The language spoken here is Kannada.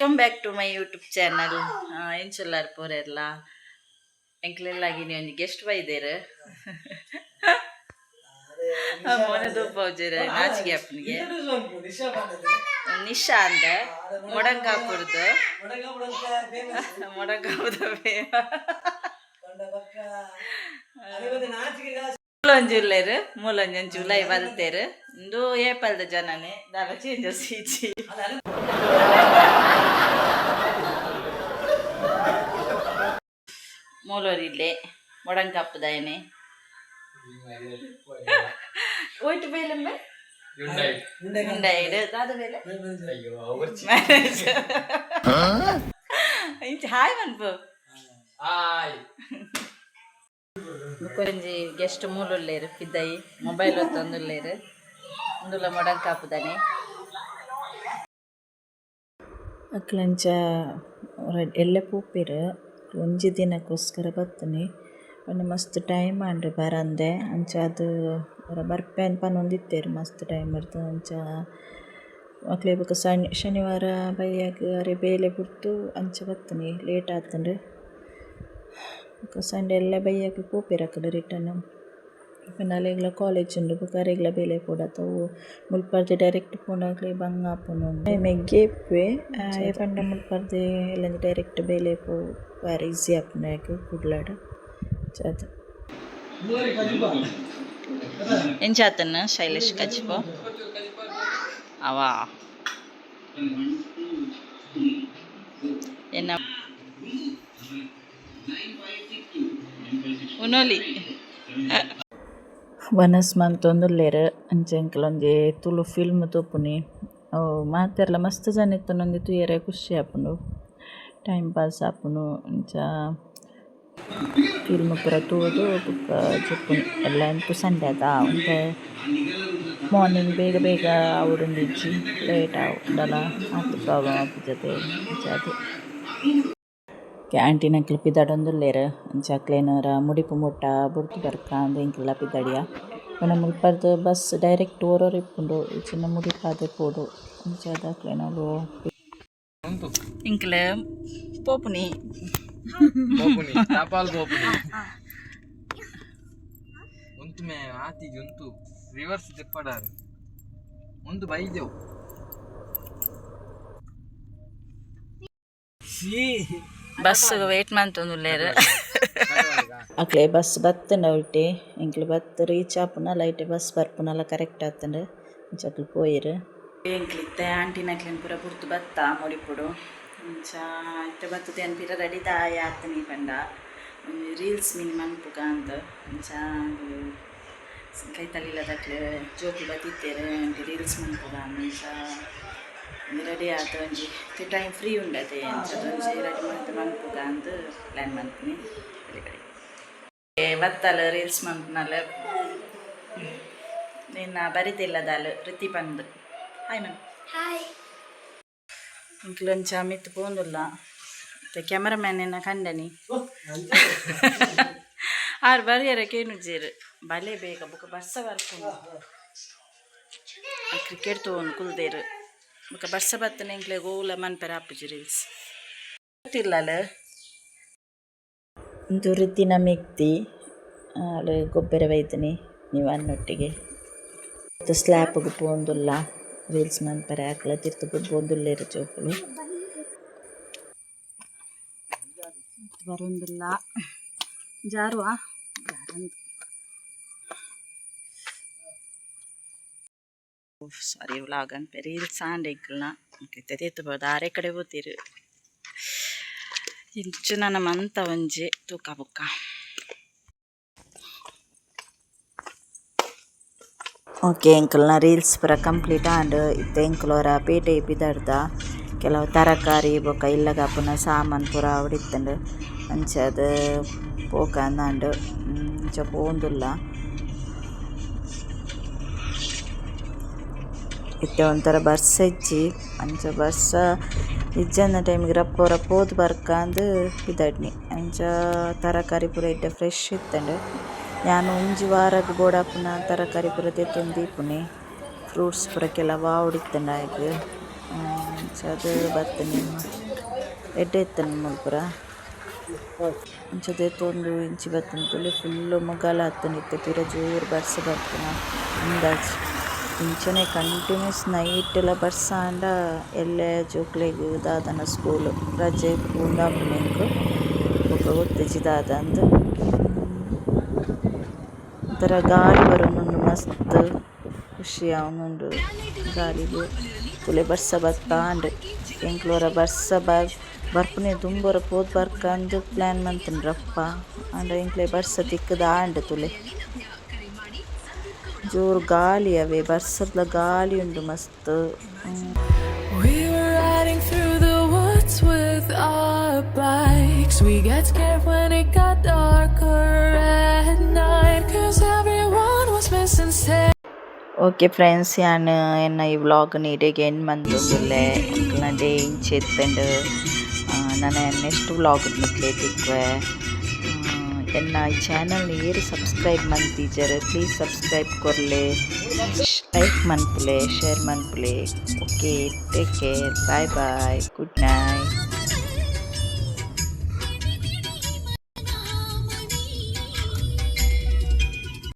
welcome back to my YouTube channel ಎಂಚುಲ್ಲಾರ್ ಪೋರೆರ್ಲ ಎಂಕ್ಲೆಲ್ಲಾಗಿ ನೀವು ಒಂದು ಗೆಸ್ಟ್ ಬೈದೇರು ಮೊನೆ ದೂಪೌಜರ ನಾಚಿಗೆ ಅಪ್ಪನಿಗೆ ನಿಶಾ ಅಂದ ಮೊಡಂಕಾಪುರದು ಮೊಡಂಕಾಪುರದ ಮೂಲೊಂಜುಲ್ಲೇರು ಮೂಲೊಂಜನ್ ಜುಲೈ ಬಲ್ತೇರು ಇಂದು ಏಪಲ್ದ ಜನನೇ ದಾಲ ಚೇಂಜಸ್ ಈಚಿ ಮೂಲೂರಿಲ್ಲೇ ಮೊಡಂಕಪ್ಪದಾಯನೆ ಒಯ್ಟು ಬೇಲೆಂಬೆ ಹಾಯ್ ಮನ್ಪು కొంచెం గెస్ట్ మూలు ಮೊಬೈಲ್ పిద్దయి మొబైల్ వస్తుందిలేరు లేరు అందులో మొడం కాపుదని ಅಕ್ಲಂಚ ಎಲ್ಲೆ ಪೂಪಿರು ಒಂಜಿ ದಿನಕ್ಕೋಸ್ಕರ ಬತ್ತನಿ ಒಂದು ಮಸ್ತ್ ಟೈಮ್ ಆಂಡ್ರೆ ಬರಂದೆ ಅಂಚ ಅದು ಅವರ ಬರ್ಪೆ ಪನ್ನೊಂದಿತ್ತೇರು ಮಸ್ತ್ ಟೈಮ್ ಇರ್ತದೆ ಅಂಚ ಮಕ್ಳಿಗೆ ಬೇಕು ಶನಿ ಶನಿವಾರ ಬೈಯಾಗ ಅರೆ ಬೇಲೆ ಬಿಡ್ತು ಅಂಚ ಬತ್ತನಿ ಲೇಟ್ ಆತಂಡ್ರೆ ಸಂಡೆ ಎಲ್ಲ ಬೈಯಾಗ ಪೂಪಿರಕ್ಕಲು ರಿಟರ್ನ್ ನಾಳೆಗ್ಲ ಕಾಲೇಜ್ ಉಂಡು ಬುಕಾರೆಗ್ಲ ಬೇಲೆ ಪೋಡತ್ತವು ಮುಲ್ಪರ್ದೆ ಡೈರೆಕ್ಟ್ ಪೋಂಡಾಗ್ಲಿ ಬಂಗ ಆಪುನು ಮೆಗ್ಗೆ ಇಪ್ಪೆ ಏ ಪಂಡ ಮುಲ್ಪರ್ದೆ ಇಲ್ಲಂದ್ರೆ ಡೈರೆಕ್ಟ್ ಬೇಲೆ ಪೋ ಬಾರಿ ಈಸಿ ಆಪುನಾಗ ಕುಡ್ಲಾಡ ಚಾದ ಎಂಚಾತನ್ನ ಶೈಲೇಶ್ ಕಚ್ಪೋ ಅವಾ ಎನ್ನ ಉನೋಲಿ ವನಸ್ ಮಂತೊಂದುಲ್ಲೆರ್ ಅಂಚೆಂಕಲೊಂಜಿ ತುಳು ಫಿಲ್ಮ್ ತೂಪುನಿ ಅವು ಮಾತೆರ್ಲ ಮಸ್ತ್ ಜನ ಇತ್ತುನೊಂದಿ ತೂಯರೆ ಖುಷಿ ಆಪುಂಡು ಟೈಮ್ ಪಾಸ್ ಆಪುಂಡು ಅಂಚ ಫಿಲ್ಮ್ ಪೂರ ತೂದು ಬೊಕ್ಕ ಜೆಪ್ಪುನಿ ಎಲ್ಲ ಎಂತು ಸಂಡೆ ಆತ ಒಂತೆ ಮಾರ್ನಿಂಗ್ ಬೇಗ ಬೇಗ ಆವೊಡುಂದಿಜ್ಜಿ ಲೇಟ್ ಆವುಂಡಲ ಮಾತು ಪ್ರಾಬ್ಲಮ್ ಆಪುಜತೆ ಅಂಚ ಅದು ಕ್ಯಾಂಟೀನಕ್ಲ್ ಅಂಚ ಅಂಚಾಕ್ಲೆನರ ಮುಡಿಪು ಮುಟ್ಟ ಬುಡ್ತು ಬರ್ಕಾಂದ್ ಎಂಕ್ಲೆಲ ಪಿದಾಡಿಯ ಪಂಡ ಮುಲ್ಪರ್ದ್ ಬಸ್ ಡೈರೆಕ್ಟ್ ಒರೊರ ಇಪ್ಪುಂಡು ಇಜ್ಜಿಂಡ ಮುಡಿಪಾದ್ ಪೋಡು. ಅಂಚಾದ ಅಕ್ಲೆನೊಲು ಇಂಕ್ಲೆ ಪೋಪುನಿ. ಉಂತು ಮೇ ಆತಿಗೆ ಉಂತು. ರಿವರ್ಸ್ ದಿಪ್ಪಡಾರ್ ಒಂದು ಬೈದೆವು. ಸೀ ಬಸ್ ವೇಟ್ ಮಂತೊಂದುಲ್ಲೆರ್ ಅಕ್ಲೆ ಬಸ್ ಬತ್ತಂಡ ಉಲ್ಟಿ. ಎಂಕ್ಲು ಬತ್ತು ರೀಚ್ ಆಪುನ ಲೈಟ್ ಬಸ್ ಬರ್ಪುನಲ್ಲ ಕರೆಕ್ಟ್ ಆತಂಡ ಅಂಚಕ್ಲು ಪೋಯಿರು ಎಂಕ್ಲಿತ್ತೆ ಆಂಟಿನಕ್ಲೆನ್ ಪೂರ ಪುರ್ತು ಬತ್ತ ಮುಡಿಪುಡು. ಇಂಚ ಇತ್ತೆ ಬತ್ತದ ಏನ್ ಪಿರ ರೆಡಿ ತಾಯ ಆತನಿ ಪಂಡ. ಒಂಜಿ ರೀಲ್ಸ್ ಮಿನಿ ಮನ್ಪುಗ ಅಂತ ಇಂಚ ಕೈ ತಲಿಲದಕ್ಲೆ ಜೋಕುಲು ಬತ್ತಿತ್ತೇರು ಅಂಟಿ ರೀಲ್ಸ್ ಮನ್ಪುಗ ಅಂಚ ರೆಡಿ ಆತ ಒಂಜಿ ಟೈಮ್ ಫ್ರೀ ಉಂಡತೆ ಒಂಜಿ ರೆಡಿ ಮಂತ್ ಮನ್ಪುಗ ಅಂದ್ ಪ್ಲ್ಯಾನ್ ಮನ್ಪುನಿ ಬತ್ತಲ ರೀಲ್ಸ್ ಮನ್ಪುನಲ ನಿನ್ನ ಬರಿತಿಲ್ಲದಾಲ ರೀತಿ ಪಂದ್ ಹಾಯ್ ಮನ್ ಇಂಕ್ಲೊಂಚ ಮಿತ್ ಪೋಂದುಲ್ಲ ಮತ್ತೆ ಕ್ಯಾಮರಾಮ್ಯಾನ್ ಕಂಡನಿ ಆರು ಬರಿಯರ ಕೇನುಜ್ಜೇರು ಬಲೆ ಬೇಗ ಬುಕ್ ಬರ್ಸ ಬರ್ಕೊಂಡು. ಕ್ರಿಕೆಟ್ ತೊಗೊಂಡು ಕುಲ್ದೇರು. ಬುಕ್ಕ ಬರ್ಸ ಬತ್ತನೆ ಎಂಕ್ಲೆ ಗೋಲ ಮನ್ಪೆರೆ ಆಪುಜಿ ರೀಲ್ಸ್ ಗೊತ್ತಿಲ್ಲಲ್ಲ ಇದು ವೃತ್ತಿನ ಮಿಕ್ತಿ ಆಳು ಗೊಬ್ಬರ ಬೈತೀನಿ ನೀವು ಅನ್ನೊಟ್ಟಿಗೆ ಮತ್ತು ಸ್ಲ್ಯಾಪ್ಗೆ ಪೋಂದುಲ್ಲ ರೀಲ್ಸ್ ಮನ್ಪರೆ ಹಾಕಲ ತಿರ್ತು ಪೋಂದುಲ್ಲೇರು ಚೋಪುಲು ಬರೊಂದಿಲ್ಲ ಜಾರುವ ಸಾರಿ ವ್ಲಾಗನ್ ರೀಲ್ಸ್ ಆಂಡೆಕ್ಲನ ತೆತ್ತು ಬೋದು ಆರೆ ಕಡೆ ಹೋತಿರು ಇಂಚು ನನ್ನ ಮಂತ ಒಂಜಿ ತೂಕ ಬುಕ್ಕ ಓಕೆ ಎಂಕಲ್ನ ರೀಲ್ಸ್ ಪೂರ ಕಂಪ್ಲೀಟ್ ಆಂಡ್ ಇತ್ತೆ ಎಂಕುಲೋರ ಪೇಟೆ ಪಿದಾಡ್ದ ಕೆಲವು ತರಕಾರಿ ಬೊಕ ಇಲ್ಲಗ ಪುನ ಸಾಮಾನ್ ಪೂರ ಅವಡಿತ್ತಂಡು ಅಂಚದ ಪೋಕ ಅಂದಾಂಡು ಅಂಚ ಪೋಂದುಲ್ಲ ಇತ್ತೆ ಒಂಥರ ಬರ್ಸ ಇಜ್ಜಿ ಅಂಚ ಬರ್ಸ ಇಜ್ಜನ ಟೈಮಿಗೆ ರಪ್ಪ ರಪ್ಪ ಹೋದ್ ಇದಡ್ನಿ. ಅಂದ್ ಅಂಚ ತರಕಾರಿ ಪೂರ ಇಡ್ಡೆ ಫ್ರೆಶ್ ಇತ್ತಂಡು. ನಾನು ಒಂಜಿ ವಾರಗ್ ಬೋಡಾಪುನ ತರಕಾರಿ ಪೂರ ದೆತ್ತೊಂದು ದೀಪುನಿ ಫ್ರೂಟ್ಸ್ ಪೂರ ಕೆಲವು ಆವಡಿತ್ತಂಡ ಆಯ್ತು. ಅದು ಬತ್ತ ನಿಮ್ಮ ಎಡ್ಡೆ ಎತ್ತನ ಮುಲ್ಪುರ ಅಂಚದೇ ತೊಂದು ಇಂಚಿ ಬತ್ತನ ತುಳಿ ಫುಲ್ಲು ಮುಗಾಲ ಹತ್ತನಿತ್ತೆ ಪಿರ ಜೋರು ಬರ್ಸ ಬರ್ತನ. ಅಂದಾಜು. ಇಂಚನೆ ಕಂಟಿನ್ಯೂಸ್ ನೈಟ್ ಎಲ್ಲ ಬರ್ಸ ಆಂಡ ಎಲ್ಲೆ ಜೋಕ್ಲೆಗ್ ದಾದನ ಸ್ಕೂಲ್ ರಜೆ ಪೂಂದಾಪುನೆಂಕು ಬೊಕ ಗೊತ್ತಿಜ್ಜಿ ಅಂದ್. ಒಂಥರ ಗಾಳಿ ಬರೋನುಂಡು ಮಸ್ತ್ ಖುಷಿ ಅವನುಂಡು ಗಾಳಿಗೆ ತುಲೆ ಬರ್ಸ ಬರ್ತಾಂಡ್ ಎಂಕ್ಲೋರ ಬರ್ಸ ಬರ್ ಬರ್ಪುನೆ ತುಂಬರ ಪೋದ್ ಬರ್ಕ ಅಂದು ಪ್ಲ್ಯಾನ್ ಮಂತನ್ರಪ್ಪ ಅಂಡ ಎಂಕ್ಲೆ ಬರ್ಸ ತಿಕ್ಕದ? ಆಂಡ್ ತುಲೆ. ಜೋರು ಗಾಳಿ ಅವೇ ಬರ್ಸದ ಗಾಳಿ ಉಂಡು ಮಸ್ತ್ ಹ್ಮ್. We were riding through the woods with our bikes. We got scared when it got darker at night. Cause everyone was missing sail. Okay friends ಯಾನ್ ಎನ್ನ ಈ ವ್ಲಾಗ್ ನೀಡಿಗೆ ಏನು ಮಂದುಲ್ಲೆ ಎಂಕ್ಲ ಡೇ ಇಂಚ್ ಎತ್ತಂಡು ನನ್ನ ನೆಕ್ಸ್ಟ್ ವ್ಲಾಗ್ ನಿಕ್ಲೆ ತಿಕ್ವೆ ಎನ್ನ ಈ ಚಾನಲ್ ಏರು ಸಬ್ಸ್ಕ್ರೈಬ್ ಮಂತಿಜರ್ ಪ್ಲೀಸ್ ಸಬ್ಸ್ಕ್ರೈಬ್ ಕೊರ್ಲೆ ಲೈಕ್ ಮಂತ್ಲೆ share ಮಂತ್ಲೆ okay take care bye bye good night